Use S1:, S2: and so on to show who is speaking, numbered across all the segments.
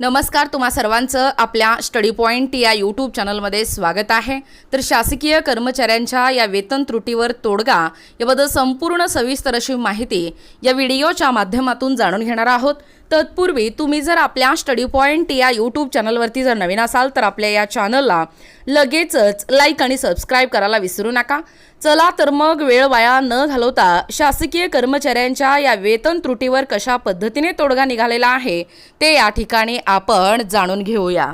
S1: नमस्कार तुम्हा सर्वांचं आपल्या स्टडी पॉईंट या यूट्यूब चॅनलमध्ये स्वागत आहे. तर शासकीय कर्मचाऱ्यांच्या या वेतन त्रुटीवर तोडगा याबद्दल संपूर्ण सविस्तर अशी माहिती या व्हिडिओच्या माध्यमातून जाणून घेणार आहोत. तत्पूर्वी तुम्ही जर आपल्या स्टडी पॉईंट या यूट्यूब चॅनलवरती जर नवीन असाल तर आपल्या या चॅनलला लगेचच लाईक आणि सबस्क्राईब करायला विसरू नका. चला तर मग वेळ वाया न घालवता शासकीय कर्मचाऱ्यांच्या या वेतन त्रुटीवर कशा पद्धतीने तोडगा निघालेला आहे ते या ठिकाणी आपण जाणून घेऊया.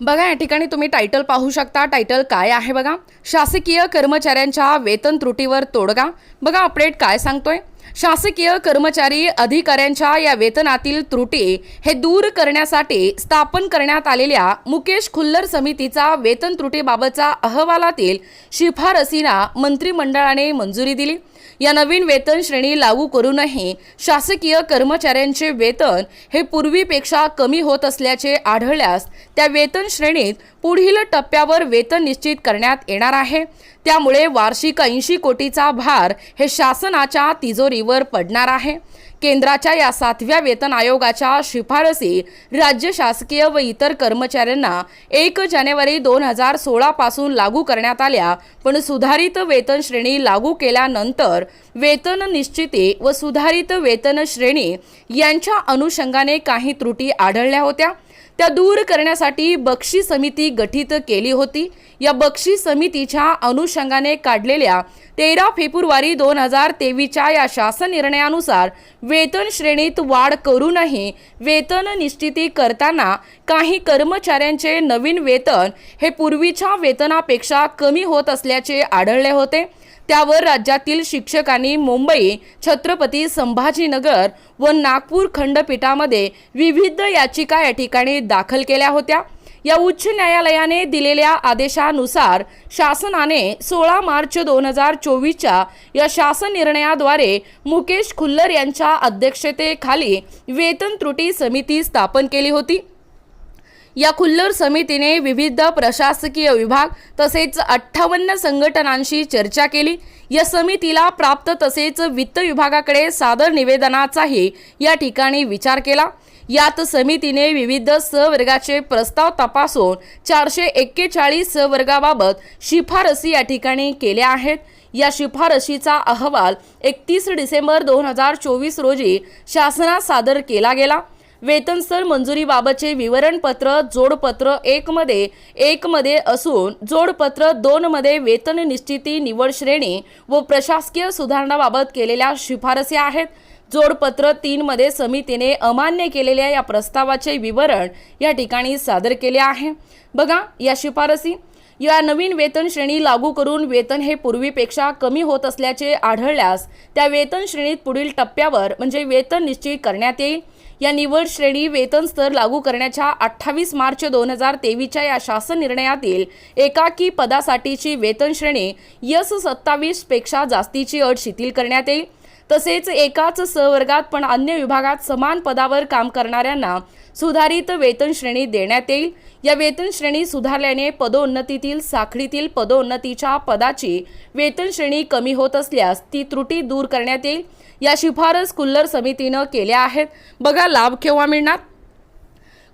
S1: बघा या ठिकाणी तुम्ही टायटल पाहू शकता. टायटल काय आहे बघा? शासकीय कर्मचाऱ्यांच्या वेतन त्रुटीवर तोडगा. बघा अपडेट काय सांगतोय? शासकीय कर्मचारी अधिकाऱ्यांच्या या वेतनातील त्रुटी हे दूर करण्यासाठी स्थापन करण्यात आलेल्या मुकेश खुल्लर समितीचा वेतन त्रुटीबाबतचा अहवालातील शिफारसींना मंत्रिमंडळाने मंजुरी दिली. या नवीन वेतन श्रेणी लागू करूनही शासकीय कर्मचाऱ्यांचे वेतन हे पूर्वीपेक्षा कमी होत असल्याचे आढळल्यास त्या वेतन श्रेणीत पुढील टप्प्यावर वेतन निश्चित करण्यात येणार आहे. त्यामुळे वार्षिक ऐंशी कोटीचा भार हे शासनाच्या तिजोरीवर पडणार आहे. केंद्राच्या या सातव्या वेतन आयोगाच्या शिफारसी राज्य शासकीय व इतर कर्मचाऱ्यांना एक जानेवारी दोन हजार सोळापासून लागू करण्यात आल्या. पण सुधारित वेतन श्रेणी लागू केल्यानंतर वेतन निश्चिती व सुधारित वेतन श्रेणी यांच्या अनुषंगाने काही त्रुटी आढळल्या होत्या. त्या दूर करण्यासाठी बक्षी समिती गठीत केली होती. या बक्षी समितीच्या अनुषंगाने काढलेल्या तेरा फेब्रुवारी दोन हजार तेवीसच्या या शासन निर्णयानुसार वेतन श्रेणीत वाढ करूनही वेतन निश्चिती करताना काही कर्मचाऱ्यांचे नवीन वेतन हे पूर्वीच्या वेतनापेक्षा कमी होत असल्याचे आढळले होते. त्यावर राज्यातील शिक्षकांनी मुंबई छत्रपती संभाजीनगर व नागपूर खंडपीठामध्ये विविध याचिका या ठिकाणी दाखल केल्या होत्या. या उच्च न्यायालयाने दिलेल्या आदेशानुसार शासनाने सोळा मार्च दोन हजार चोवीसच्या या शासन निर्णयाद्वारे मुकेश खुल्लर यांच्या अध्यक्षतेखाली वेतन त्रुटी समिती स्थापन केली होती. या खुल्लर समितीने विविध प्रशासकीय विभाग तसेच अठ्ठावन्न संघटनांशी चर्चा केली. या समितीला प्राप्त तसेच वित्त विभागाकडे सादर निवेदनाचाही या ठिकाणी विचार केला. यात समितीने विविध सवर्गाचे प्रस्ताव तपासून चारशे एक्केचाळीस सवर्गाबाबत शिफारसी या ठिकाणी केल्या आहेत. या शिफारशीचा अहवाल एकतीस डिसेंबर दोन हजार चोवीस रोजी शासनात सादर केला गेला. वेतनस्तर मंजुरीबाबतचे विवरणपत्र जोडपत्र एकमध्ये एकमध्ये असून जोडपत्र दोनमध्ये वेतन निश्चिती निवड श्रेणी व प्रशासकीय सुधारणाबाबत केलेल्या शिफारसी आहेत. जोडपत्र तीनमध्ये समितीने अमान्य केलेल्या या प्रस्तावाचे विवरण या ठिकाणी सादर केले आहे. बघा या शिफारसी. या नवीन वेतन श्रेणी लागू करून वेतन हे पूर्वीपेक्षा कमी होत असल्याचे आढळल्यास त्या वेतन श्रेणीत पुढील टप्प्यावर म्हणजे वेतन निश्चित करण्यात येईल. या निवड श्रेणी वेतन स्तर लागू करण्याच्या अठ्ठावीस मार्च दोन हजार तेवीसच्या या शासन निर्णयातील एकाकी पदासाठीची वेतन श्रेणी यस सत्तावीसपेक्षा जास्तीची अट शिथिल करण्यात येईल. तसेच एकाच सहवर्गात पण अन्य विभागात समान पदावर काम करणाऱ्यांना सुधारित वेतन श्रेणी देण्यात येईल. या वेतन श्रेणी सुधारल्याने पदोन्नतीतील साखळीतील पदोन्नतीच्या पदाची वेतन श्रेणी कमी होत असल्यास ती त्रुटी दूर करण्यात येईल. या शिफारस कुल्लर समितीनं केल्या आहेत. बघा लाभ केव्हा मिळणार?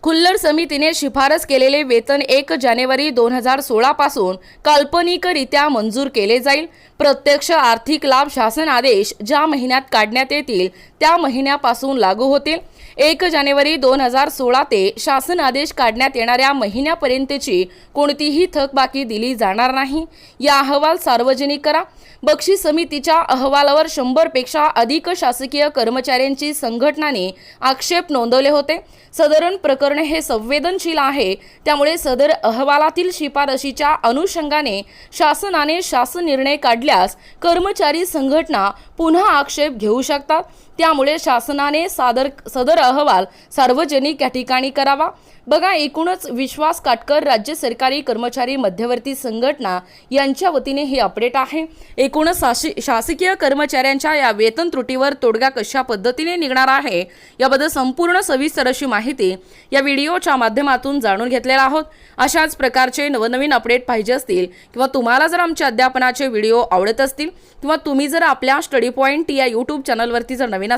S1: खुल्लर समितीने शिफारस केलेले वेतन एक जानेवारी दोन हजार सोळापासून काल्पनिकरित्या मंजूर केले जाईल. प्रत्यक्ष आर्थिक लाभ शासन आदेश ज्या महिन्यात काढण्यात येतील त्या महिन्यापासून लागू होतील. एक जानेवारी दोन हजार सोळा ते शासन आदेश काढण्यात येणाऱ्या महिन्यापर्यंतची कोणतीही थकबाकी दिली जाणार नाही. या अहवाल सार्वजनिक करा. बक्षी समितीच्या अहवालावर शंभरपेक्षा अधिक शासकीय कर्मचाऱ्यांची संघटनाने आक्षेप नोंदवले होते. सदरण प्रकरण हे संवेदनशील आहे. त्यामुळे सदर अहवालातील शिफारशीच्या अनुषंगाने शासनाने शासन निर्णय काढल्यास कर्मचारी संघटना पुन्हा आक्षेप घेऊ शकतात. त्या त्यामुळे शासनाने सादर सदर अहवाल सार्वजनिक या ठिकाणी करावा. बघा एकूणच विश्वास काटकर राज्य सरकारी कर्मचारी मध्यवर्ती संघटना यांच्या वतीने हे अपडेट आहे. एकूणच शाशी शासकीय कर्मचाऱ्यांच्या या वेतन त्रुटीवर तोडगा कशा पद्धतीने निघणार आहे याबद्दल संपूर्ण सविस्तर अशी माहिती या व्हिडिओच्या माध्यमातून जाणून घेतलेला आहोत. अशाच प्रकारचे नवनवीन अपडेट पाहिजे असतील किंवा तुम्हाला जर आमच्या अध्यापनाचे व्हिडिओ आवडत असतील किंवा तुम्ही जर आपल्या स्टडी पॉईंट या यूट्यूब चॅनलवरती जर नवीन